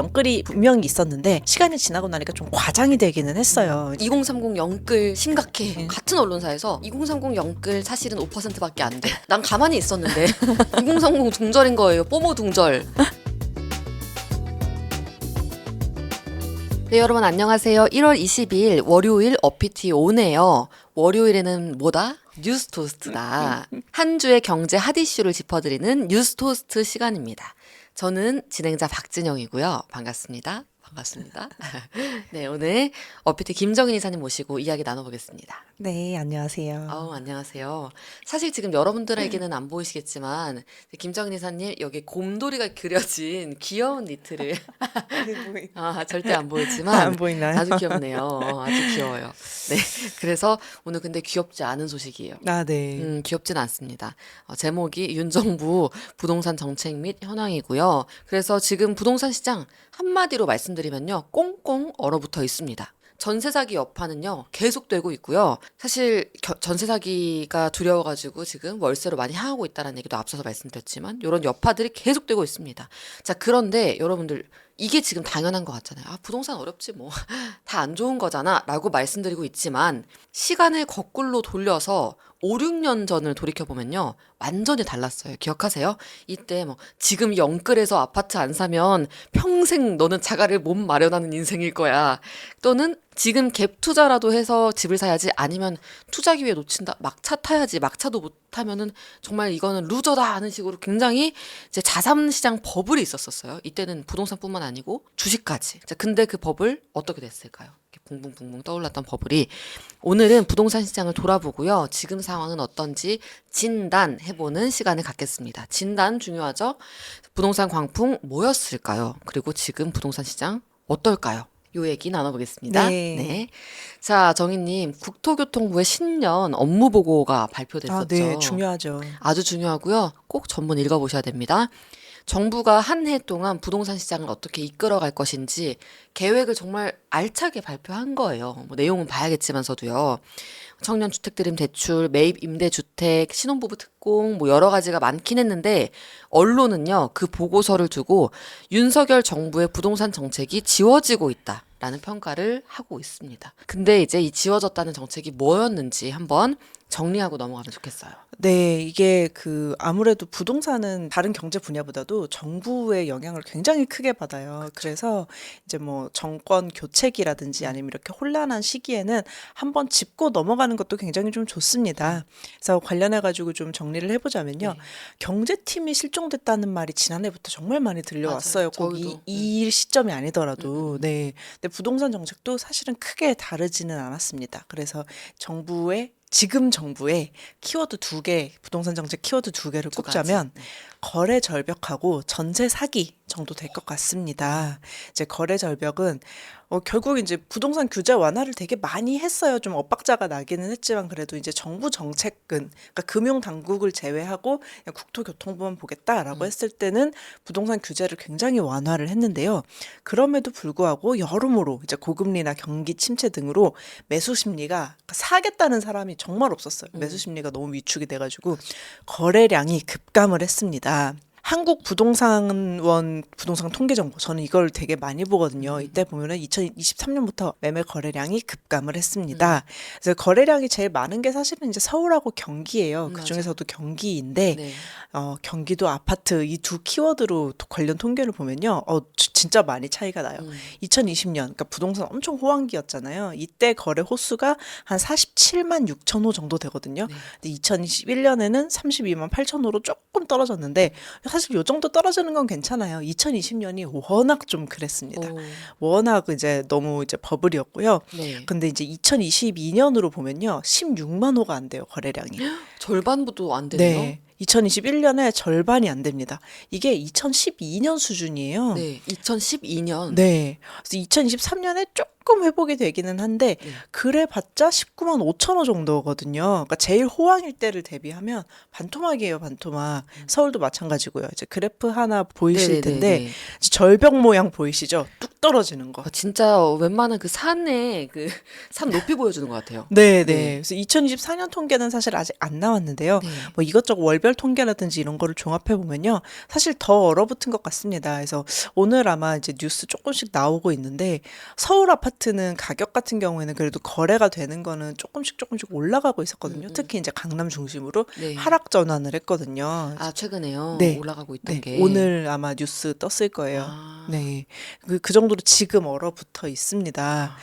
영끌이 분명히 있었는데 시간이 지나고 나니까 좀 과장이 되기는 했어요. 2030 영끌 심각해. 네. 같은 언론사에서 2030 영끌 사실은 5%밖에 안 돼. 난 가만히 있었는데 2030 둥절인 거예요. 뽀모 둥절. 네, 여러분 안녕하세요. 1월 22일 월요일 어피티 오네요. 월요일에는 뭐다? 뉴스 토스트다. 한 주의 경제 핫 이슈를 짚어드리는 뉴스 토스트 시간입니다. 저는 진행자 박진영이고요. 반갑습니다. 반갑습니다. 네, 오늘 어피티 김정인 이사님 모시고 이야기 나눠보겠습니다. 네, 안녕하세요. 아우, 안녕하세요. 사실 지금 여러분들에게는 안 보이시겠지만, 김정인 이사님, 여기 곰돌이가 그려진 귀여운 니트를, 아, 절대 안 보이지만, 안 보이나요? 아주 귀엽네요. 아주 귀여워요. 네. 그래서 오늘 근데 귀엽지 않은 소식이에요. 아, 네. 음, 귀엽진 않습니다. 어, 제목이 윤정부 부동산 정책 및 현황이고요. 그래서 지금 부동산 시장 한마디로 말씀드리면 요. 꽁꽁 얼어붙어 있습니다. 전세 사기 여파는요 계속되고 있고요. 사실 겨- 전세 사기가 두려워가지고 지금 월세로 많이 향하고 있다는 얘기도 앞서서 말씀드렸지만 이런 여파들이 계속되고 있습니다. 자 그런데 여러분들 이게 지금 당연한 것 같잖아요. 아 부동산 어렵지 뭐 다 안 좋은 거잖아 라고 말씀드리고 있지만 시간을 거꾸로 돌려서 5, 6년 전을 돌이켜 보면요 완전히 달랐어요. 기억하세요? 이때 뭐 지금 영끌에서 아파트 안 사면 평생 너는 자가를 못 마련하는 인생일 거야. 또는 지금 갭 투자라도 해서 집을 사야지 아니면 투자 기회 놓친다. 막차 타야지. 막차도 못 타면은 정말 이거는 루저다 하는 식으로 굉장히 이제 자산 시장 버블이 있었었어요. 이때는 부동산뿐만 아니 고 주식까지. 자, 근데 그 버블 어떻게 됐을까요? 붕붕붕붕 떠올랐던 버블이 오늘은 부동산 시장을 돌아보고요. 지금 상황은 어떤지 진단해보는 시간을 갖겠습니다. 진단 중요하죠? 부동산 광풍 뭐였을까요? 그리고 지금 부동산 시장 어떨까요? 요 얘기 나눠보겠습니다. 네. 자, 정희님, 국토교통부의 신년 업무 보고가 발표됐었죠. 아, 네, 중요하죠. 아주 중요하고요. 꼭 전문 읽어보셔야 됩니다. 정부가 한 해 동안 부동산 시장을 어떻게 이끌어갈 것인지 계획을 정말 알차게 발표한 거예요. 뭐 내용은 봐야겠지만서도요. 청년 주택 드림 대출, 매입 임대 주택, 신혼부부 특공 뭐 여러 가지가 많긴 했는데 언론은요. 그 보고서를 두고 윤석열 정부의 부동산 정책이 지워지고 있다 라는 평가를 하고 있습니다. 근데 이제 이 지워졌다는 정책이 뭐였는지 한번 정리하고 넘어가면 좋겠어요. 네, 이게 그 아무래도 부동산은 다른 경제 분야보다도 정부의 영향을 굉장히 크게 받아요. 그래서 이제 뭐 정권 교체기라든지 아니면 이렇게 혼란한 시기에는 한번 짚고 넘어가는 것도 굉장히 좀 좋습니다. 그래서 관련해 가지고 좀 정리를 해보자면요. 네. 경제팀이 실종됐다는 말이 지난해부터 정말 많이 들려왔어요. 맞아요. 꼭 이, 저희도. 이 시점이 아니더라도. 음, 음. 네. 근데 부동산 정책도 사실은 크게 다르지는 않았습니다. 그래서 정부의 지금 정부의 키워드 두 개, 부동산 정책 키워드 두 개를 두 꼽자면 가지. 네. 거래 절벽하고 전세 사기 정도 될 것 같습니다. 이제 거래 절벽은 어, 결국 이제 부동산 규제 완화를 되게 많이 했어요. 좀 엇박자가 나기는 했지만 그래도 이제 정부 정책은 그러니까 금융 당국을 제외하고 국토교통부만 보겠다라고 음. 했을 때는 부동산 규제를 굉장히 완화를 했는데요. 그럼에도 불구하고 여러모로 이제 고금리나 경기 침체 등으로 매수 심리가 그러니까 사겠다는 사람이 정말 없었어요. 음. 매수 심리가 너무 위축이 돼가지고 거래량이 급감을 했습니다. 한국 부동산원 부동산 통계 정보 저는 이걸 되게 많이 보거든요. 음. 이때 보면은 2023년부터 매매 거래량이 급감을 했습니다. 그래서 거래량이 제일 많은 게 사실은 이제 서울하고 경기예요. 음, 그. 중에서도 경기인데 네. 어, 경기도 아파트 이 두 키워드로 도- 관련 통계를 보면요. 어, 지- 진짜 많이 차이가 나요. 음. 2020년, 그러니까 부동산 엄청 호황기였잖아요. 이때 거래 호수가 한 47만 6천 호 정도 되거든요. 네. 근데 2021년에는 32만 8천 호로 조금 떨어졌는데 사실 요 정도 떨어지는 건 괜찮아요. 2020년이 워낙 좀 그랬습니다. 오, 워낙 이제 너무 이제 버블이었고요. 네. 근데 이제 2022년으로 보면요. 16만 호가 안 돼요, 거래량이. 절반부도 안 되네요. 네. 2021년에 절반이 안 됩니다. 이게 2012년 수준이에요. 네. 2012년. 네. 그래서 2023년에 조금 조금 회복이 되기는 한데 네. 그래봤자 19만 5천 호 정도거든요. 그러니까 제일 호황일 때를 대비하면 반토막이에요, 반토막. 서울도 마찬가지고요. 이제 그래프 하나 보이실 음. 네네네네. 텐데 절벽 모양 보이시죠? 뚝 떨어지는 거. 아, 진짜 웬만한 그 산에 그 산 높이 보여주는 것 같아요. 네, 네. 네. 그래서 2024년 통계는 사실 아직 안 나왔는데요. 네. 뭐 이것저것 월별 통계라든지 이런 거를 종합해 보면요. 사실 더 얼어붙은 것 같습니다. 그래서 오늘 아마 이제 뉴스 조금씩 나오고 있는데 서울 아파트 는 가격 같은 경우에는 그래도 거래가 되는 거는 조금씩 조금씩 올라가고 있었거든요. 음, 음. 특히 이제 강남 중심으로 네. 하락 전환을 했거든요. 아 최근에요. 네. 올라가고 있던 네, 게 오늘 아마 뉴스 떴을 거예요. 아, 네. 그, 그 정도로 지금 얼어붙어 있습니다. 아.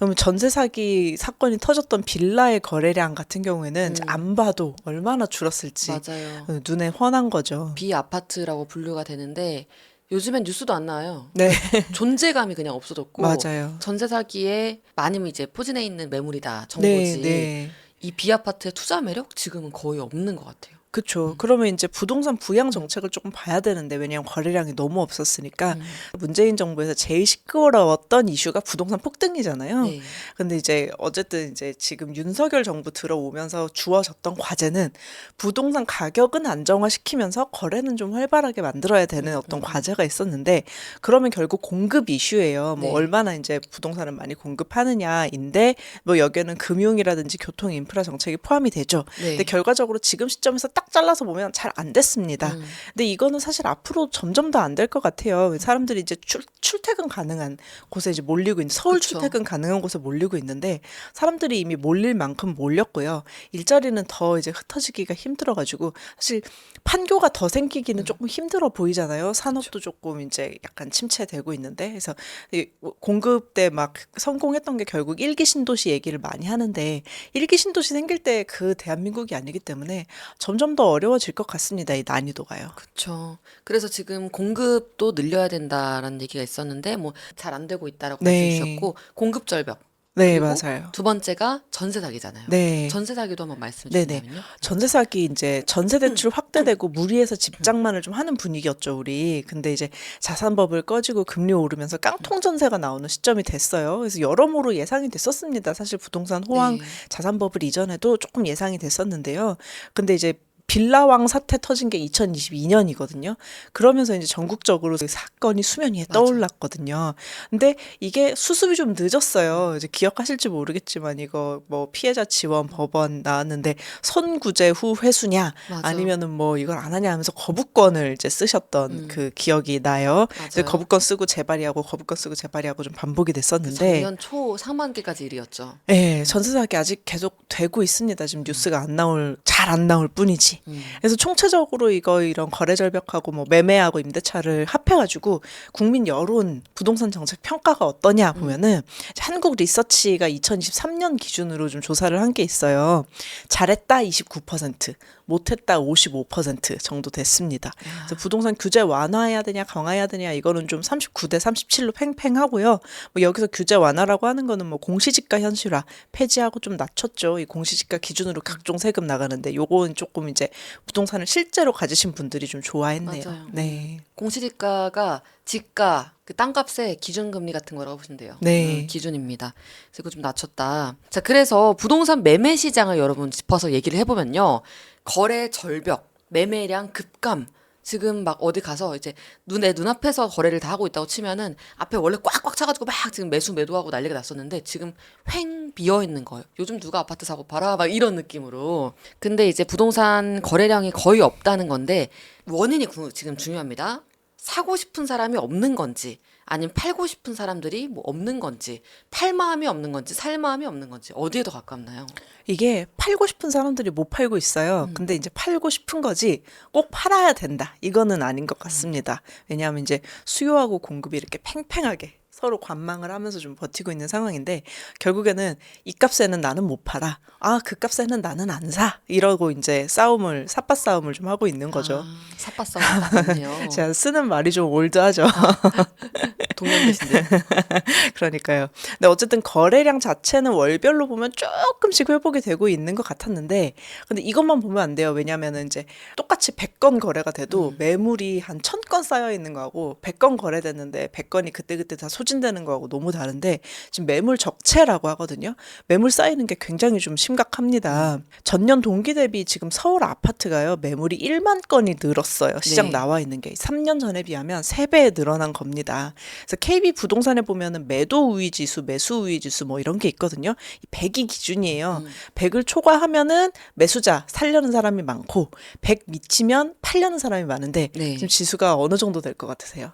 그러면 전세 사기 사건이 터졌던 빌라의 거래량 같은 경우에는 음. 안 봐도 얼마나 줄었을지 맞아요. 어, 눈에 훤한 거죠. 비 아파트라고 분류가 되는데 요즘엔 뉴스도 안 나와요. 네, 존재감이 그냥 없어졌고 맞아요. 전세 사기에 많으면 이제 포진해 있는 매물이다 정보지. 네, 네. 이 비아파트의 투자 매력 지금은 거의 없는 것 같아요. 그렇죠. 그러면 이제 부동산 부양 정책을 조금 봐야 되는데 왜냐하면 거래량이 너무 없었으니까 음. 문재인 정부에서 제일 시끄러웠던 이슈가 부동산 폭등이잖아요. 네. 근데 이제 어쨌든 이제 지금 윤석열 정부 들어오면서 주어졌던 과제는 부동산 가격은 안정화시키면서 거래는 좀 활발하게 만들어야 되는 어떤 과제가 있었는데 그러면 결국 공급 이슈예요. 뭐 네. 얼마나 이제 부동산을 많이 공급하느냐인데 뭐 여기에는 금융이라든지 교통 인프라 정책이 포함이 되죠. 네. 근데 결과적으로 지금 시점에서 딱 잘라서 보면 잘 안 됐습니다. 음. 근데 이거는 사실 앞으로 점점 더 안 될 것 같아요. 사람들이 이제 출, 출퇴근 가능한 곳에 이제 몰리고 있는 서울 그쵸. 출퇴근 가능한 곳에 몰리고 있는데 사람들이 이미 몰릴 만큼 몰렸고요. 일자리는 더 이제 흩어지기가 힘들어가지고 사실 판교가 더 음. 생기기는 조금 힘들어 보이잖아요. 산업도 조금 이제 약간 침체되고 있는데 그래서 이 공급 때 막 성공했던 게 결국 일기 신도시 얘기를 많이 하는데 일기 신도시 생길 때 그 대한민국이 아니기 때문에 점점 더 어려워질 것 같습니다. 이 난이도가요. 그렇죠. 그래서 지금 공급도 늘려야 된다라는 얘기가 있었는데 뭐 잘 안 되고 있다라고 네. 말씀 주셨고 공급 절벽. 네, 그리고 맞아요. 두 번째가 전세 사기잖아요. 네. 전세 사기도 한번 말씀해 네네. 주신다면요. 전세 사기 이제 전세 음. 대출 확대되고 무리해서 집장만을 좀 하는 분위기였죠, 우리. 근데 이제 자산법을 꺼지고 금리 오르면서 깡통 전세가 나오는 시점이 됐어요. 그래서 여러모로 예상이 됐었습니다. 사실 부동산 호황 네. 자산법을 이전에도 조금 예상이 됐었는데요. 근데 이제 빌라왕 사태 터진 게 2022년이거든요. 그러면서 이제 전국적으로 그 사건이 수면 위에. 떠올랐거든요. 근데 이게 수습이 좀 늦었어요. 이제 기억하실지 모르겠지만 이거 뭐 피해자 지원 법원 나왔는데 선구제 후 회수냐 맞아. 아니면은 뭐 이걸 안 하냐 하면서 거부권을 이제 쓰셨던 음. 그 기억이 나요. 이제. 거부권 쓰고 재발이하고 거부권 쓰고 재발이하고 좀 반복이 됐었는데 작년 초 상반기까지 일이었죠. 예, 전세 사기 아직 계속 되고 있습니다. 지금 뉴스가 안 나올 잘 안 나올 뿐이지. 음. 그래서 총체적으로 이거 이런 거래 절벽하고 뭐 매매하고 임대차를 합해가지고 국민 여론 부동산 정책 평가가 어떠냐 보면은 한국 리서치가 2023년 기준으로 좀 조사를 한 게 있어요. 잘했다 29%, 못했다 55% 정도 됐습니다. 그래서 부동산 규제 완화해야 되냐 강화해야 되냐 이거는 좀 39대 37로 팽팽하고요. 뭐 여기서 규제 완화라고 하는 거는 뭐 공시지가 현실화 폐지하고 좀 낮췄죠. 이 공시지가 기준으로 각종 세금 나가는데 요거는 조금 이제 부동산을 실제로 가지신 분들이 좀 좋아했네요. 맞아요. 네. 공시지가가 지가 그 땅값의 기준금리 같은 거라고 보시면 돼요. 네. 음, 기준입니다. 그래서 이거 좀 낮췄다. 자, 그래서 부동산 매매 시장을 여러분 짚어서 얘기를 해보면요. 거래 절벽, 매매량 급감. 지금 막 어디 가서 이제 눈에 눈앞에서 거래를 다 하고 있다고 치면은 앞에 원래 꽉꽉 차가지고 막 지금 매수 매도하고 난리가 났었는데 지금 횡 비어 있는 거예요. 요즘 누가 아파트 사고 팔아 막 이런 느낌으로. 근데 이제 부동산 거래량이 거의 없다는 건데 원인이 구- 지금 중요합니다. 사고 싶은 사람이 없는 건지 아니면 팔고 싶은 사람들이 뭐 없는 건지 팔 마음이 없는 건지 살 마음이 없는 건지 어디에 더 가깝나요? 이게 팔고 싶은 사람들이 못 팔고 있어요. 음. 근데 이제 팔고 싶은 거지 꼭 팔아야 된다. 이거는 아닌 것 같습니다. 왜냐하면 이제 수요하고 공급이 이렇게 팽팽하게 서로 관망을 하면서 좀 버티고 있는 상황인데 결국에는 이 값에는 나는 못 팔아. 아, 그 값에는 나는 안 사. 이러고 이제 싸움을 삿바 싸움을 좀 하고 있는 거죠. 아, 삿바싸움 같네요. 제가 쓰는 말이 좀 올드하죠. 동년배신데. 그러니까요. 근데 어쨌든 거래량 자체는 월별로 보면 조금씩 회복이 되고 있는 것 같았는데, 근데 이것만 보면 안 돼요. 왜냐면은 이제 똑같이 100건 거래가 돼도 매물이 한 1000건 쌓여 있는 거하고 100건 거래됐는데 100건이 그때그때 다 소 진되는 거하고 너무 다른데 지금 매물 적체라고 하거든요. 매물 쌓이는 게 굉장히 좀 심각합니다. 전년 동기 대비 지금 서울 아파트가요. 매물이 1만 건이 늘었어요. 시장 네. 나와 있는 게 3년 전에 비하면 3배 늘어난 겁니다. 그래서 KB 부동산에 보면은 매도 우위 지수, 매수 우위 지수 뭐 이런 게 있거든요. 이 100이 기준이에요. 100을 초과하면은 매수자 살려는 사람이 많고 100 미치면 팔려는 사람이 많은데 네. 지금 지수가 어느 정도 될 것 같으세요?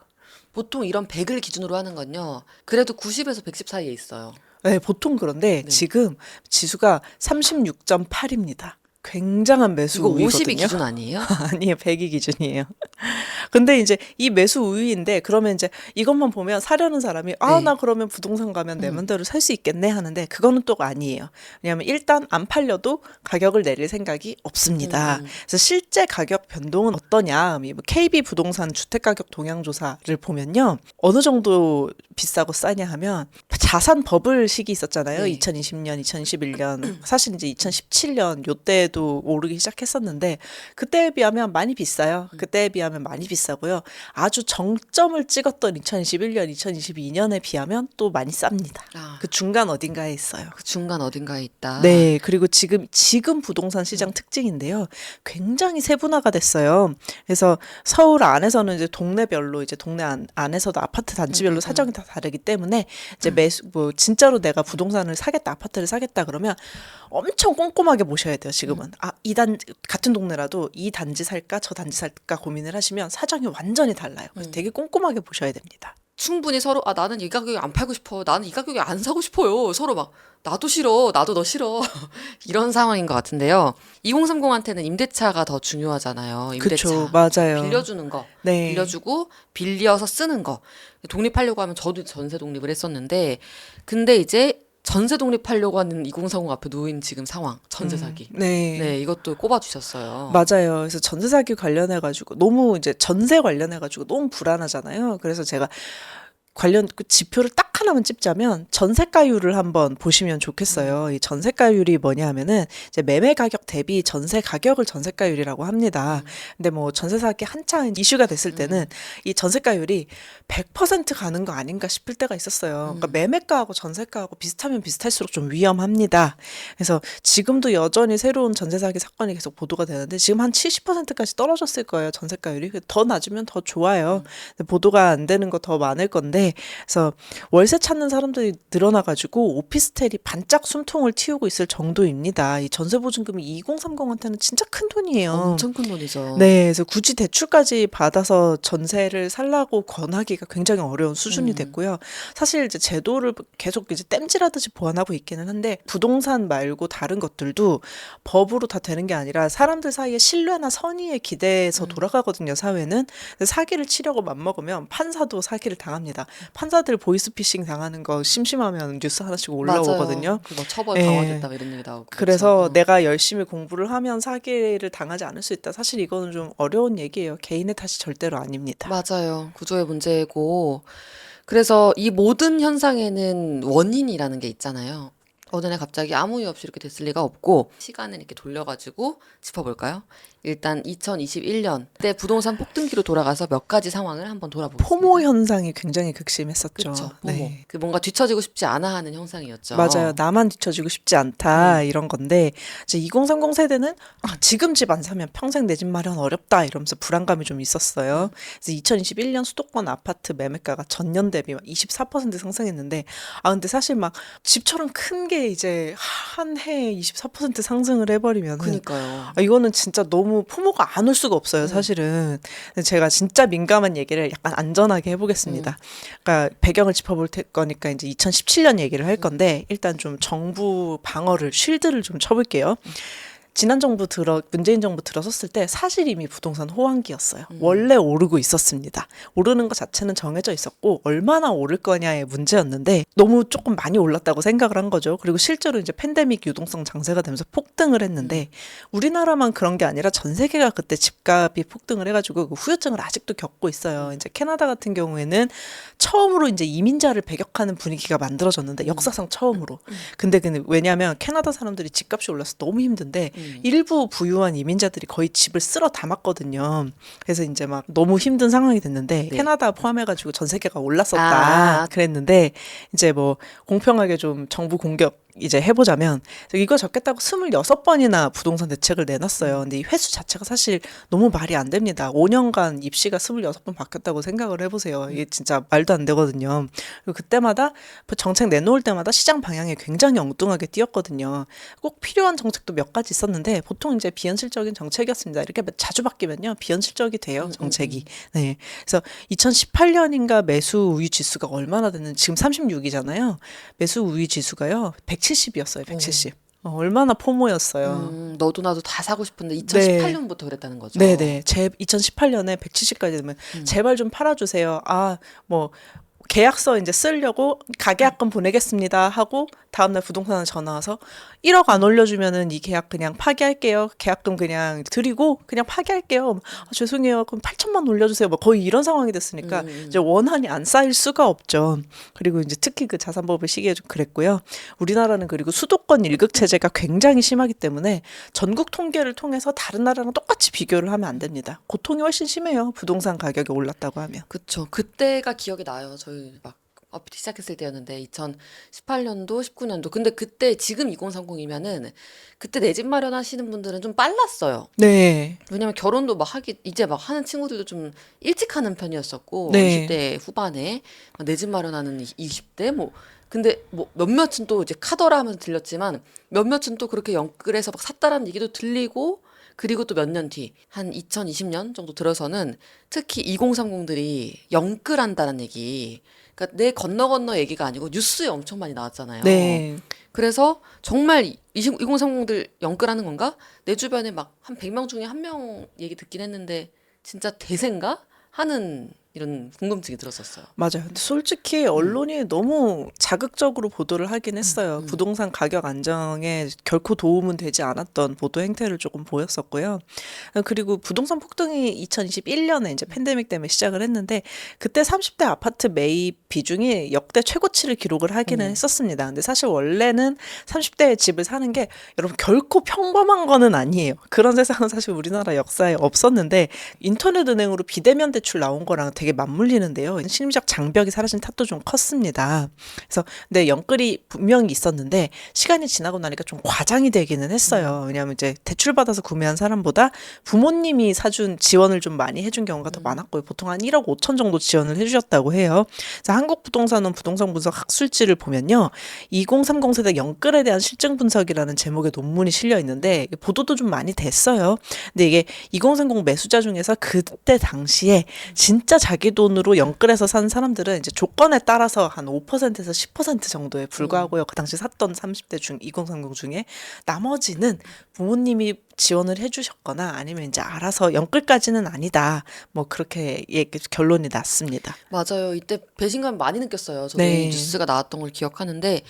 보통 이런 100을 기준으로 하는 건요. 그래도 90에서 110 사이에 있어요. 네, 보통 그런데 네. 지금 지수가 36.8입니다. 굉장한 매수 이거 우위거든요. 50이 기준 아니에요? 아니에요. 100이 기준이에요. 근데 이제 이 매수 우위인데 그러면 이제 이것만 보면 사려는 사람이 아, 네. 나 그러면 부동산 가면 내 음. 맘대로 살 수 있겠네 하는데 그거는 또 아니에요. 왜냐하면 일단 안 팔려도 가격을 내릴 생각이 없습니다. 음. 그래서 실제 가격 변동은 어떠냐? 이 KB 부동산 주택 가격 동향 조사를 보면요. 어느 정도 비싸고 싸냐 하면 자산 버블 시기 있었잖아요. 네. 2020년, 2021년. 사실 이제 2017년 요때도 오르기 시작했었는데 그때에 비하면 많이 비싸요. 음. 그때에 비하면 많이 비싸고요. 아주 정점을 찍었던 2021년, 2022년에 비하면 또 많이 쌉니다. 아, 그 중간 어딘가에 있어요. 그 중간 어딘가에 있다. 네, 그리고 지금 지금 부동산 시장 특징인데요. 굉장히 세분화가 됐어요. 그래서 서울 안에서는 이제 동네별로 이제 동네 안, 안에서도 아파트 단지별로 사정이 다 다르기 때문에 이제 매수 뭐 진짜로 내가 부동산을 사겠다, 아파트를 사겠다 그러면 엄청 꼼꼼하게 보셔야 돼요. 지금은 아, 이 단 같은 동네라도 이 단지 살까, 저 단지 살까 고민을 하시면 사정이 완전히 달라요. 그래서 되게 꼼꼼하게 보셔야 됩니다. 충분히 서로 아 나는 이 가격에 안 팔고 싶어. 나는 이 가격에 안 사고 싶어요. 서로 막 나도 싫어. 나도 너 싫어. 이런 상황인 것 같은데요. 2030한테는 임대차가 더 중요하잖아요. 임대차. 그렇죠, 맞아요. 빌려주는 거. 네. 빌려주고 빌려서 쓰는 거. 독립하려고 하면 저도 전세 독립을 했었는데 근데 이제 전세 독립하려고 하는 2030 앞에 놓인 지금 상황. 전세 사기. 네. 네, 이것도 꼽아 주셨어요. 맞아요. 그래서 전세 사기 관련해 가지고 너무 이제 전세 관련해 가지고 너무 불안하잖아요. 그래서 제가 관련 그 지표를 딱 하나만 찝자면 전세가율을 한번 보시면 좋겠어요. 이 전세가율이 뭐냐 하면은 이제 매매 가격 대비 전세 가격을 전세가율이라고 합니다. 근데 뭐 전세 사기 한창 이슈가 됐을 때는 이 전세가율이 100% 가는 거 아닌가 싶을 때가 있었어요. 그러니까 매매가하고 전세가하고 비슷하면 비슷할수록 좀 위험합니다. 그래서 지금도 여전히 새로운 전세 사기 사건이 계속 보도가 되는데 지금 한 70%까지 떨어졌을 거예요. 전세가율이 더 낮으면 더 좋아요. 근데 보도가 안 되는 거 더 많을 건데 그래서 월세 찾는 사람들이 늘어나가지고 오피스텔이 반짝 숨통을 틔우고 있을 정도입니다. 이 전세 보증금이 2030한테는 진짜 큰 돈이에요. 엄청 큰 돈이죠. 네, 그래서 굳이 대출까지 받아서 전세를 살라고 권하기가 굉장히 어려운 수준이 음. 됐고요. 사실 이제 제도를 계속 이제 땜질하듯이 보완하고 있기는 한데 부동산 말고 다른 것들도 법으로 다 되는 게 아니라 사람들 사이에 신뢰나 선의에 기대서 음. 돌아가거든요. 사회는 사기를 치려고 맘먹으면 판사도 사기를 당합니다. 판사들 보이스피싱 당하는 거 심심하면 뉴스 하나씩 올라오거든요. 그뭐 처벌 예. 강화됐다 이런 얘기 나오고. 그래서 그렇죠. 내가 열심히 공부를 하면 사기를 당하지 않을 수 있다. 사실 이거는 좀 어려운 얘기예요. 개인의 탓이 절대로 아닙니다. 맞아요. 구조의 문제고. 그래서 이 모든 현상에는 원인이라는 게 있잖아요. 어느 날 갑자기 아무 이유 없이 이렇게 됐을 리가 없고 시간을 이렇게 돌려가지고 짚어볼까요? 일단 2021년 때 부동산 폭등기로 돌아가서 몇 가지 상황을 한번 돌아보겠습니다. 포모 현상이 굉장히 극심했었죠. 그렇죠. 포모. 네. 그 뭔가 뒤처지고 싶지 않아 하는 형상이었죠. 맞아요. 나만 뒤처지고 싶지 않다 음. 이런 건데 이제 2030 세대는 아, 지금 집 안 사면 평생 내 집 마련 어렵다 이러면서 불안감이 좀 있었어요. 그래서 2021년 수도권 아파트 매매가가 전년 대비 막24% 상승했는데 아 근데 사실 막 집처럼 큰 게 이제 한 해에 24% 상승을 해버리면은 그니까요. 아, 이거는 진짜 너무 포모가 안 올 수가 없어요, 사실은. 근데 제가 진짜 민감한 얘기를 약간 안전하게 해보겠습니다. 그러니까 배경을 짚어볼 테- 거니까 이제 2017년 얘기를 할 건데 일단 좀 정부 방어를 쉴드를 좀 쳐볼게요. 지난 정부 들어 문재인 정부 들어섰을 때 사실 이미 부동산 호황기였어요. 원래 오르고 있었습니다. 오르는 것 자체는 정해져 있었고 얼마나 오를 거냐의 문제였는데 너무 조금 많이 올랐다고 생각을 한 거죠. 그리고 실제로 이제 팬데믹 유동성 장세가 되면서 폭등을 했는데 우리나라만 그런 게 아니라 전 세계가 그때 집값이 폭등을 해가지고 그 후유증을 아직도 겪고 있어요. 이제 캐나다 같은 경우에는 처음으로 이제 이민자를 배격하는 분위기가 만들어졌는데 역사상 처음으로. 근데 그 왜냐하면 캐나다 사람들이 집값이 올라서 너무 힘든데 일부 부유한 이민자들이 거의 집을 쓸어 담았거든요. 그래서 이제 막 너무 힘든 상황이 됐는데 네. 캐나다 포함해가지고 전 세계가 올랐었다 아. 그랬는데 이제 뭐 공평하게 좀 정부 공격 이제 해보자면 이거 적겠다고 26번이나 부동산 대책을 내놨어요. 근데 이 횟수 자체가 사실 너무 말이 안 됩니다. 5년간 입시가 26번 바뀌었다고 생각을 해보세요. 이게 진짜 말도 안 되거든요. 그리고 그때마다 그 정책 내놓을 때마다 시장 방향이 굉장히 엉뚱하게 뛰었거든요. 꼭 필요한 정책도 몇 가지 있었는데 보통 이제 비현실적인 정책이었습니다. 이렇게 자주 바뀌면요. 비현실적이 돼요. 정책이. 네. 그래서 2018년인가 매수 우위 지수가 얼마나 됐는지 지금 36이잖아요. 매수 우위 지수가요. 170 이었어요. 170. 어, 얼마나 포모였어요. 음, 너도 나도 다 사고 싶은데 네. 2018년부터 그랬다는 거죠. 네네. 제 2018년에 170까지 되면 제발 좀 팔아주세요. 아, 뭐, 계약서 이제 쓰려고 가계약금 보내겠습니다 하고 다음날 부동산에 전화 와서 1억 안 올려주면은 이 계약 그냥 파기할게요. 계약금 그냥 드리고 그냥 파기할게요. 아, 죄송해요. 그럼 8천만 올려주세요. 뭐 거의 이런 상황이 됐으니까 이제 원한이 안 쌓일 수가 없죠. 그리고 이제 특히 그 자산법의 시기에 좀 그랬고요. 우리나라는 그리고 수도권 일극 체제가 굉장히 심하기 때문에 전국 통계를 통해서 다른 나라랑 똑같이 비교를 하면 안 됩니다. 고통이 훨씬 심해요. 부동산 가격이 올랐다고 하면. 그쵸. 그때가 기억이 나요. 저희 막 어피티 시작했을 때였는데 2018년도, 19년도. 근데 그때 지금 2030이면은 그때 내 집 마련하시는 분들은 좀 빨랐어요. 네. 왜냐면 결혼도 막 하기 이제 막 하는 친구들도 좀 일찍 하는 편이었었고 네. 20대 후반에 내 집 마련하는 20대 뭐 근데 뭐 몇몇은 또 이제 카더라 하면서 들렸지만 몇몇은 또 그렇게 영끌해서 막 샀다라는 얘기도 들리고 그리고 또 몇 년 뒤 한 2020년 정도 들어서는 특히 2030들이 영끌한다는 얘기 그러니까 내 건너 건너 얘기가 아니고 뉴스에 엄청 많이 나왔잖아요. 네. 그래서 정말 20, 2030들 영끌하는 건가? 내 주변에 막 한 100명 중에 한 명 얘기 듣긴 했는데 진짜 대세인가? 하는 이런 궁금증이 들었었어요. 맞아요. 근데 솔직히 언론이 너무 자극적으로 보도를 하긴 했어요. 부동산 가격 안정에 결코 도움은 되지 않았던 보도 행태를 조금 보였었고요. 그리고 부동산 폭등이 2021년에 이제 팬데믹 때문에 시작을 했는데 그때 30대 아파트 매입 비중이 역대 최고치를 기록을 하기는 했었습니다. 근데 사실 원래는 30대에 집을 사는 게 여러분 결코 평범한 거는 아니에요. 그런 세상은 사실 우리나라 역사에 없었는데 인터넷 은행으로 비대면 대출 나온 거랑 되게 맞물리는데요. 심리적 장벽이 사라진 탓도 좀 컸습니다. 그래서 근데 영끌이 분명히 있었는데 시간이 지나고 나니까 좀 과장이 되기는 했어요. 왜냐하면 이제 대출 받아서 구매한 사람보다 부모님이 사준 지원을 좀 많이 해준 경우가 더 많았고요. 보통 한 1억 5천 정도 지원을 해주셨다고 해요. 그래서 한국 부동산원 부동산 분석 학술지를 보면요. 2030 세대 영끌에 대한 실증 분석이라는 제목의 논문이 실려 있는데 보도도 좀 많이 됐어요. 근데 이게 2030 매수자 중에서 그때 당시에 진짜 자기 돈으로 영끌해서 산 사람들은 이제 조건에 따라서 한 5%에서 10% 정도에 불과하고요. 그 당시 샀던 30대 중 2030 중에 나머지는 부모님이 지원을 해주셨거나 아니면 이제 알아서 영끌까지는 아니다. 뭐 그렇게 얘기 결론이 났습니다. 맞아요. 이때 배신감 많이 느꼈어요. 저도 네. 이 뉴스가 나왔던 걸 기억하는데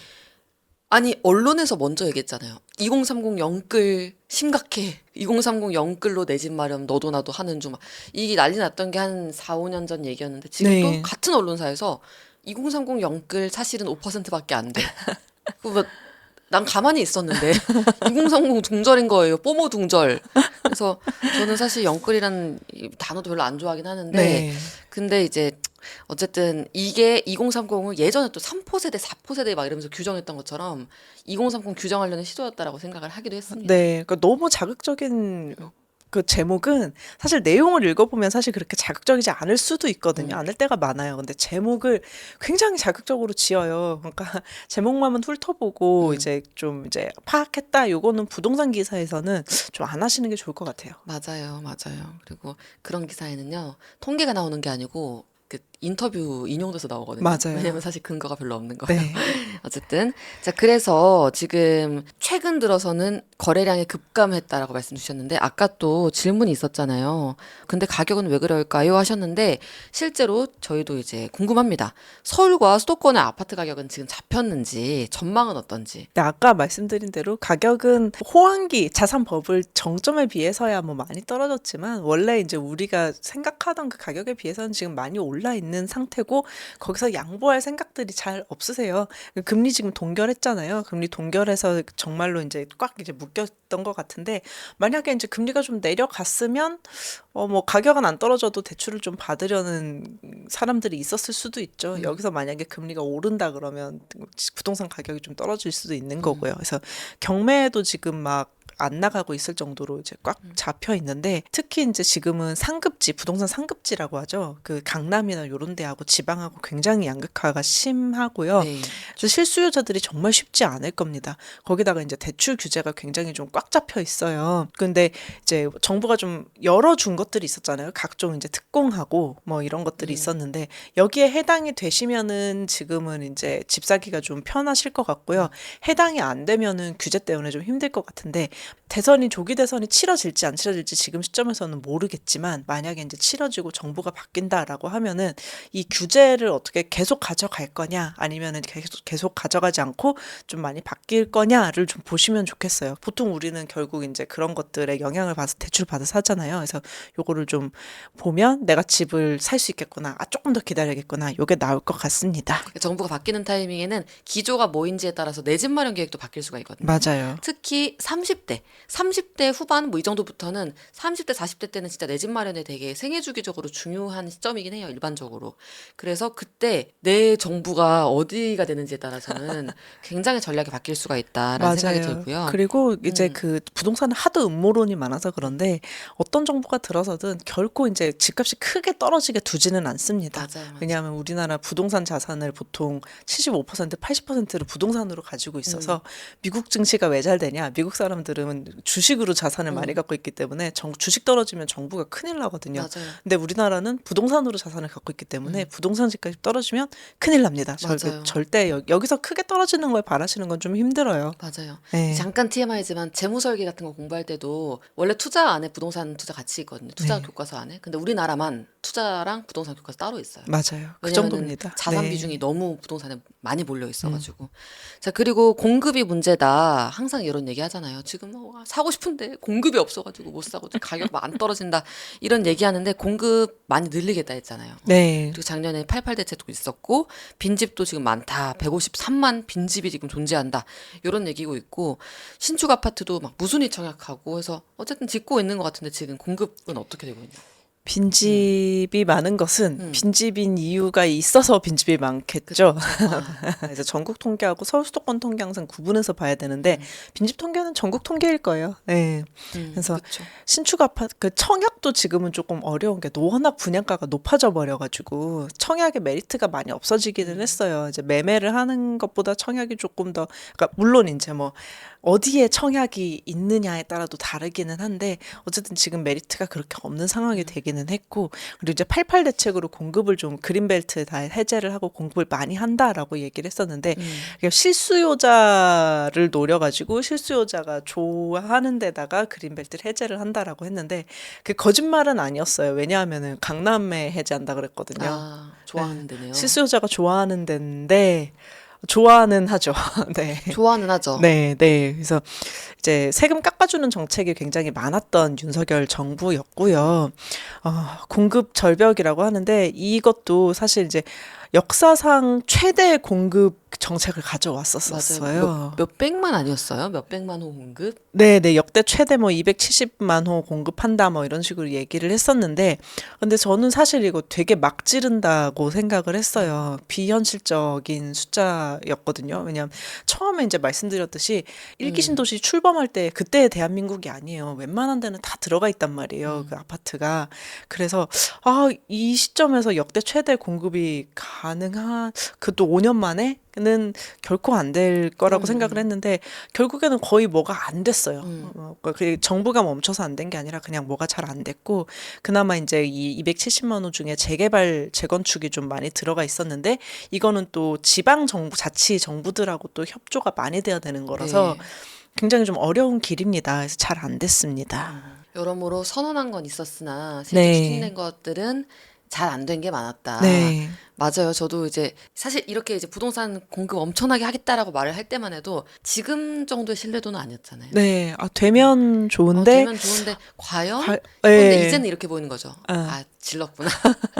아니 언론에서 먼저 얘기했잖아요. 2030 영끌 심각해. 2030 영끌로 내 집 마련 너도 나도 하는 중막 이게 난리 났던 게 한 4, 5년 전 얘기였는데 지금도 네. 같은 언론사에서 2030 영끌 사실은 5%밖에 안 돼. 그거 난 가만히 있었는데 2030 둥절인 거예요. 뽀모 둥절. 그래서 저는 사실 영끌이라는 이 단어도 별로 안 좋아하긴 하는데 네. 근데 이제 어쨌든 이게 2030을 예전에 또 3포 세대, 4포 세대 막 이러면서 규정했던 것처럼 2030 규정하려는 시도였다라고 생각을 하기도 했습니다. 네, 그러니까 너무 자극적인 그 제목은 사실 내용을 읽어보면 사실 그렇게 자극적이지 않을 수도 있거든요. 않을 때가 많아요. 근데 제목을 굉장히 자극적으로 지어요. 그러니까 제목만 훑어보고 이제 좀 이제 파악했다. 요거는 부동산 기사에서는 좀 안 하시는 게 좋을 것 같아요. 맞아요, 맞아요. 그리고 그런 기사에는요 통계가 나오는 게 아니고 그 인터뷰 인용돼서 나오거든요. 맞아요. 왜냐면 사실 근거가 별로 없는 거예요. 네. 어쨌든 자 그래서 지금 최근 들어서는 거래량이 급감했다라고 말씀 주셨는데 아까 또 질문이 있었잖아요. 근데 가격은 왜 그럴까요 하셨는데 실제로 저희도 이제 궁금합니다. 서울과 수도권의 아파트 가격은 지금 잡혔는지 전망은 어떤지. 네, 아까 말씀드린 대로 가격은 호황기 자산 버블 정점에 비해서야 뭐 많이 떨어졌지만 원래 이제 우리가 생각하던 그 가격에 비해서는 지금 많이 올라 있는 상태고 거기서 양보할 생각들이 잘 없으세요. 금리 지금 동결했잖아요. 금리 동결해서 정말로 이제 꽉 이제 묶였던 것 같은데 만약에 이제 금리가 좀 내려갔으면 어 뭐 가격은 안 떨어져도 대출을 좀 받으려는 사람들이 있었을 수도 있죠. 여기서 만약에 금리가 오른다 그러면 부동산 가격이 좀 떨어질 수도 있는 거고요. 그래서 경매에도 지금 막 안 나가고 있을 정도로 이제 꽉 잡혀 있는데 특히 이제 지금은 상급지 부동산 상급지라고 하죠. 그 강남이나 요런 데하고 지방하고 굉장히 양극화가 심하고요. 네. 그래서 실수요자들이 정말 쉽지 않을 겁니다. 거기다가 이제 대출 규제가 굉장히 좀 꽉 잡혀 있어요. 근데 이제 정부가 좀 열어 준 것들이 있었잖아요. 각종 이제 특공하고 뭐 이런 것들이 있었는데 여기에 해당이 되시면은 지금은 이제 집 사기가 좀 편하실 것 같고요. 해당이 안 되면은 규제 때문에 좀 힘들 것 같은데 대선이 조기 대선이 치러질지 안 치러질지 지금 시점에서는 모르겠지만 만약에 이제 치러지고 정부가 바뀐다라고 하면은 이 규제를 어떻게 계속 가져갈 거냐 아니면은 계속 계속 가져가지 않고 좀 많이 바뀔 거냐를 좀 보시면 좋겠어요. 보통 우리는 결국 이제 그런 것들에 영향을 받아서 대출 받아서 하잖아요. 그래서 요거를 좀 보면 내가 집을 살 수 있겠구나. 아 조금 더 기다려야겠구나. 요게 나올 것 같습니다. 그러니까 정부가 바뀌는 타이밍에는 기조가 뭐인지에 따라서 내 집 마련 계획도 바뀔 수가 있거든요. 맞아요. 특히 30 대, 30대 후반 뭐 이 정도부터는 30대, 40대 때는 진짜 내 집 마련에 되게 생애 주기적으로 중요한 시점이긴 해요, 일반적으로. 그래서 그때 내 정부가 어디가 되는지에 따라서는 굉장히 전략이 바뀔 수가 있다라는 생각이 들고요. 그리고 이제 음. 그 부동산은 하도 음모론이 많아서 그런데 어떤 정부가 들어서든 결코 이제 집값이 크게 떨어지게 두지는 않습니다. 맞아요. 맞아요. 왜냐하면 우리나라 부동산 자산을 보통 75% 80%를 부동산으로 가지고 있어서 음. 미국 증시가 왜 잘 되냐? 미국 사람들은 주식으로 자산을 많이 갖고 있기 때문에 정, 주식 떨어지면 정부가 큰일 나거든요. 음. 맞아요. 근데 우리나라는 부동산으로 자산을 갖고 있기 때문에 부동산 집값이 떨어지면 큰일 납니다. 절, 음. 맞아요. 절대 여, 여기서 크게 떨어지는 걸 바라시는 건 좀 힘들어요. 맞아요. 네. 잠깐 TMI지만 재무 설계 같은 거 공부할 때도 원래 투자 안에 부동산 투자 같이 있거든요. 투자 네. 교과서 안에. 근데 우리나라만 투자랑 부동산 교과서 따로 있어요. 맞아요. 그 정도입니다. 자산 네. 음. 비중이 너무 부동산에 많이 몰려 있어가지고. 자 그리고 공급이 문제다. 항상 이런 얘기 하잖아요. 지금 뭐 사고 싶은데 공급이 없어가지고 못 사고 가격 막안 떨어진다 이런 얘기하는데 공급 많이 늘리겠다 했잖아요. 네. 그리고 작년에 88 대책도 있었고 빈집도 지금 많다. 153만 빈집이 지금 존재한다. 이런 얘기고 있고 신축 아파트도 막 무순위 청약하고 해서 어쨌든 짓고 있는 것 같은데 지금 공급은 어떻게 되고 있나요? 빈집이 많은 것은 음. 빈집인 이유가 있어서 빈집이 많겠죠. 아, 그래서 전국 통계하고 서울 수도권 통계 항상 구분해서 봐야 되는데 빈집 통계는 전국 통계일 거예요. 네. 음, 그래서 그쵸. 신축 아파트 그 청약도 지금은 조금 어려운 게 워낙 분양가가 높아져 버려 가지고 청약의 메리트가 많이 없어지기는 했어요. 이제 매매를 하는 것보다 청약이 조금 더 그러니까 물론 이제 뭐 어디에 청약이 있느냐에 따라도 다르기는 한데 어쨌든 지금 메리트가 그렇게 없는 상황이 되 기는 했고 그리고 이제 88 대책으로 공급을 좀 그린벨트 다 해제를 하고 공급을 많이 한다라고 얘기를 했었는데 음. 그러니까 실수요자를 노려가지고 실수요자가 좋아하는 데다가 그린벨트를 해제를 한다라고 했는데 그 거짓말은 아니었어요. 왜냐하면은 강남에 해제한다 그랬거든요. 아, 좋아하는 데네요. 실수요자가 좋아하는 데인데 좋아는 하죠. 네. 좋아는 하죠. 네, 네. 그래서 이제 세금 깎아주는 정책이 굉장히 많았던 윤석열 정부였고요. 어, 공급 절벽이라고 하는데 이것도 사실 이제 역사상 최대 공급 정책을 가져왔었어요. 맞아요. 몇, 몇 백만 아니었어요? 몇 백만 호 공급? 네, 네. 역대 최대 뭐 270만 호 공급한다 뭐 이런 식으로 얘기를 했었는데 근데 저는 사실 이거 되게 막 지른다고 생각을 했어요. 비현실적인 숫자 였거든요. 왜냐하면 처음에 이제 말씀드렸듯이 일기 신도시 출범할 때 그때의 대한민국이 아니에요. 웬만한 데는 다 들어가 있단 말이에요. 그 아파트가. 그래서 아, 이 시점에서 역대 최대 공급이 가능한 그 또 5년 만에 는 결코 안 될 거라고 음. 생각을 했는데 결국에는 거의 뭐가 안 됐어요. 음. 어, 그 정부가 멈춰서 안 된 게 아니라 그냥 뭐가 잘 안 됐고 그나마 이제 이 270만 호 중에 재개발 재건축이 좀 많이 들어가 있었는데 이거는 또 지방 정부 자치 정부들하고 또 협조가 많이 돼야 되는 거라서 네. 굉장히 좀 어려운 길입니다. 그래서 잘 안 됐습니다. 여러모로 선언한 건 있었으나 실제 네. 추진된 것들은 잘 안 된 게 많았다. 네. 맞아요. 저도 이제 사실 이렇게 이제 부동산 공급 엄청나게 하겠다라고 말을 할 때만 해도 지금 정도의 신뢰도는 아니었잖아요. 네. 아, 되면 어, 좋은데. 되면 좋은데 과연? 과- 그런데 예. 이제는 이렇게 보이는 거죠. 아. 아, 질렀구나.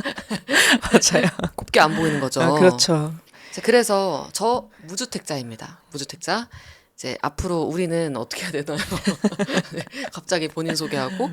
맞아요. 곱게 안 보이는 거죠. 아, 그렇죠. 자, 그래서 저 무주택자입니다. 무주택자. 이제 앞으로 우리는 어떻게 해야 되나요? 네, 갑자기 본인 소개하고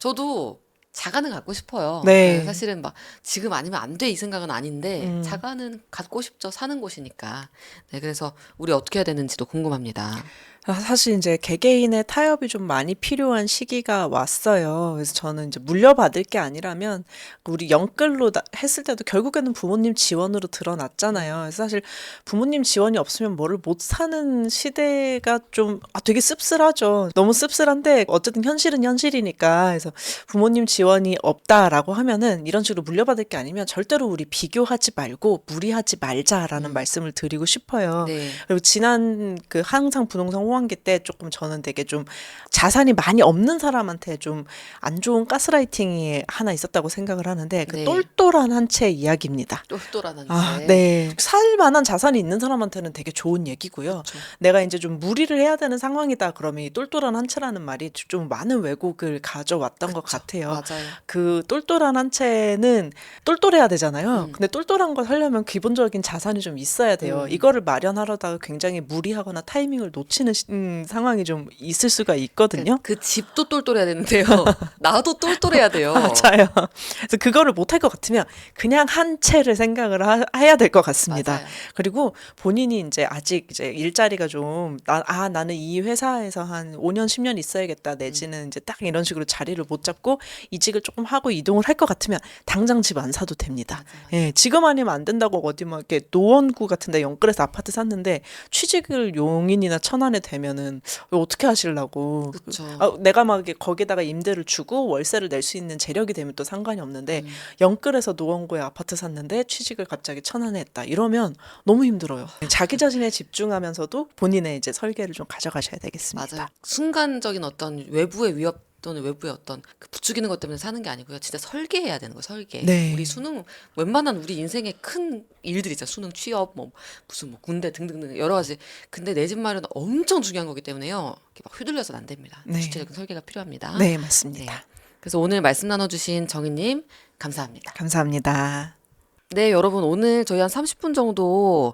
저도 자가는 갖고 싶어요. 네. 사실은 막 지금 아니면 안 돼 이 생각은 아닌데 음. 자가는 갖고 싶죠. 사는 곳이니까. 네, 그래서 우리 어떻게 해야 되는지도 궁금합니다. 아, 사실 이제 개개인의 타협이 좀 많이 필요한 시기가 왔어요. 그래서 저는 이제 물려받을 게 아니라면 우리 영끌로 나- 했을 때도 결국에는 부모님 지원으로 드러났잖아요. 그래서 사실 부모님 지원이 없으면 뭐를 못 사는 시대가 좀 아, 되게 씁쓸하죠. 너무 씁쓸한데 어쨌든 현실은 현실이니까. 그래서 부모님 지원이 없다라고 하면은 이런 식으로 물려받을 게 아니면 절대로 우리 비교하지 말고 무리하지 말자라는 말씀을 드리고 싶어요. 네. 그리고 지난 그 항상 부동산 호황기 때 조금 저는 되게 좀 자산이 많이 없는 사람한테 좀 안 좋은 가스라이팅이 하나 있었다고 생각을 하는데 그 네. 똘똘한 한채 이야기입니다. 똘똘한 아, 한 채. 네. 살 만한 자산이 있는 사람한테는 되게 좋은 얘기고요. 그렇죠. 내가 이제 좀 무리를 해야 되는 상황이다 그러면 이 똘똘한 한 채라는 말이 좀 많은 왜곡을 가져왔던 것 같아요. 맞아요. 그 똘똘한 한 채는 똘똘해야 되잖아요. 음. 근데 똘똘한 걸 하려면 기본적인 자산이 좀 있어야 돼요. 음. 이거를 마련하려다가 굉장히 무리하거나 타이밍을 놓치는 시- 음, 상황이 좀 있을 수가 있거든요. 그 집도 똘똘해야 되는데요. 나도 똘똘해야 돼요. 맞아요. 그래서 그거를 못할 것 같으면 그냥 한 채를 생각을 하, 해야 될 것 같습니다. 맞아요. 그리고 본인이 이제 아직 이제 일자리가 좀, 나, 아, 나는 이 회사에서 한 5년, 10년 있어야겠다. 내지는 이제 딱 이런 식으로 자리를 못 잡고 이직을 조금 하고 이동을 할 것 같으면 당장 집 안 사도 됩니다. 예, 지금 아니면 안 된다고 어디 막 이렇게 노원구 같은 데 영끌에서 아파트 샀는데 취직을 용인이나 천안에 되면은 어떻게. 그쵸. 아, 내가 막 거기다가 임대를 주고 월세를 낼 수 있는 재력이 되면 또 상관이 없는데 음. 영끌에서 노원구에 아파트 샀는데 취직을 갑자기 천안에 했다. 이러면 너무 힘들어요. 자기 자신에 집중하면서도 본인의 이제 설계를 좀 가져가셔야 되겠습니다. 맞아요. 순간적인 어떤 외부의 위협 또는 외부의 어떤 그 부추기는 것 때문에 사는 게 아니고요. 진짜 설계해야 되는 거예요. 설계. 네. 우리 수능 웬만한 우리 인생의 큰 일들이 있잖아요. 수능 취업 뭐 무슨 뭐 군대 등등등 여러 가지. 근데 내 집 마련은 엄청 중요한 거기 때문에요. 이렇게 막 휘둘려서는 안 됩니다. 네. 구체적인 설계가 필요합니다. 네, 맞습니다. 그래서 오늘 말씀 나눠주신 정희님 감사합니다. 감사합니다. 네, 여러분 오늘 저희 한 30분 정도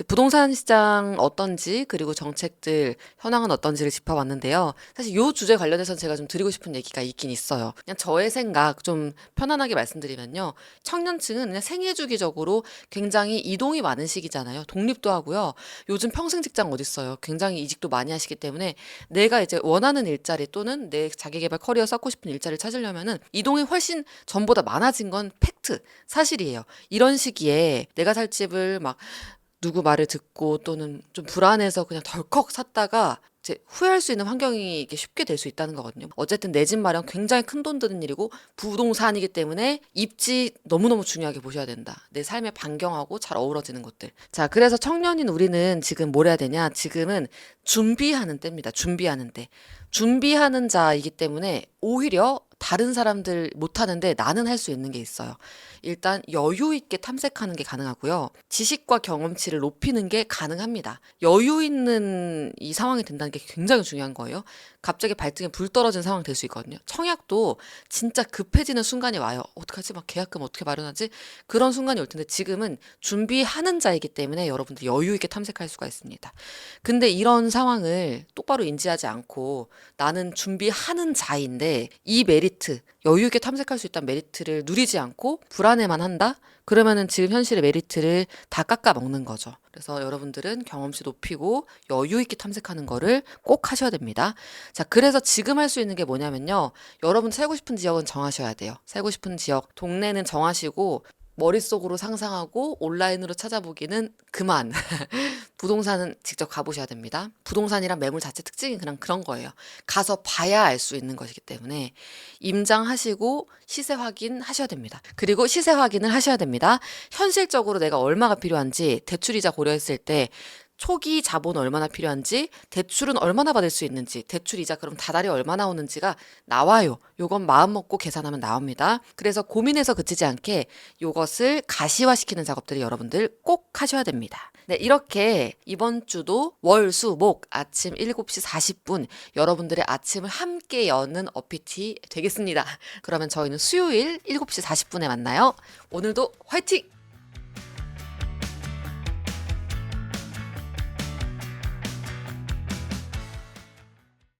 이제 부동산 시장 어떤지 그리고 정책들 현황은 어떤지를 짚어봤는데요. 사실 요 주제 관련해서 제가 좀 드리고 싶은 얘기가 있긴 있어요. 그냥 저의 생각 좀 편안하게 말씀드리면요. 청년층은 그냥 생애 주기적으로 굉장히 이동이 많은 시기잖아요. 독립도 하고요. 요즘 평생 직장 어디 있어요. 굉장히 이직도 많이 하시기 때문에 내가 이제 원하는 일자리 또는 내 자기 개발 커리어 쌓고 싶은 일자리를 찾으려면은 이동이 훨씬 전보다 많아진 건 팩트, 사실이에요. 이런 시기에 내가 살 집을 막 누구 말을 듣고 또는 좀 불안해서 그냥 덜컥 샀다가 이제 후회할 수 있는 환경이 이게 쉽게 될 수 있다는 거거든요. 어쨌든 내 집 마련 굉장히 큰 돈 드는 일이고 부동산이기 때문에 입지 너무너무 중요하게 보셔야 된다. 내 삶의 반경하고 잘 어우러지는 것들. 자, 그래서 청년인 우리는 지금 뭘 해야 되냐? 지금은 준비하는 때입니다. 준비하는 때. 준비하는 자이기 때문에 오히려 다른 사람들 못하는데 나는 할 수 있는 게 있어요. 일단 여유 있게 탐색하는 게 가능하고요. 지식과 경험치를 높이는 게 가능합니다. 여유 있는 이 상황이 된다는 게 굉장히 중요한 거예요. 갑자기 발등에 불 떨어진 상황이 될수 있거든요. 청약도 진짜 급해지는 순간이 와요. 어떡하지? 막 계약금 어떻게 마련하지? 그런 순간이 올 텐데 지금은 준비하는 자이기 때문에 여러분들 여유 있게 탐색할 수가 있습니다. 근데 이런 상황을 똑바로 인지하지 않고 나는 준비하는 자인데 이 메리트, 여유 있게 탐색할 수 있다는 메리트를 누리지 않고 불안해만 한다? 그러면은 지금 현실의 메리트를 다 깎아 먹는 거죠. 그래서 여러분들은 경험치 높이고 여유 있게 탐색하는 거를 꼭 하셔야 됩니다. 자, 그래서 지금 할 수 있는 게 뭐냐면요. 여러분 살고 싶은 지역은 정하셔야 돼요. 살고 싶은 지역, 동네는 정하시고 머릿속으로 상상하고 온라인으로 찾아보기는 그만. 부동산은 직접 가보셔야 됩니다. 부동산이란 매물 자체 특징이 그냥 그런 거예요. 가서 봐야 알 수 있는 것이기 때문에 임장하시고 시세 확인 하셔야 됩니다. 그리고 시세 확인을 하셔야 됩니다. 현실적으로 내가 얼마가 필요한지 대출이자 고려했을 때 초기 자본 얼마나 필요한지, 대출은 얼마나 받을 수 있는지, 대출 이자 그럼 다달이 얼마나 오는지가 나와요. 요건 마음 먹고 계산하면 나옵니다. 그래서 고민해서 그치지 않게 요것을 가시화시키는 작업들이 여러분들 꼭 하셔야 됩니다. 네, 이렇게 이번 주도 월, 수, 목 아침 7시 40분 여러분들의 아침을 함께 여는 어피티 되겠습니다. 그러면 저희는 수요일 7시 40분에 만나요. 오늘도 화이팅!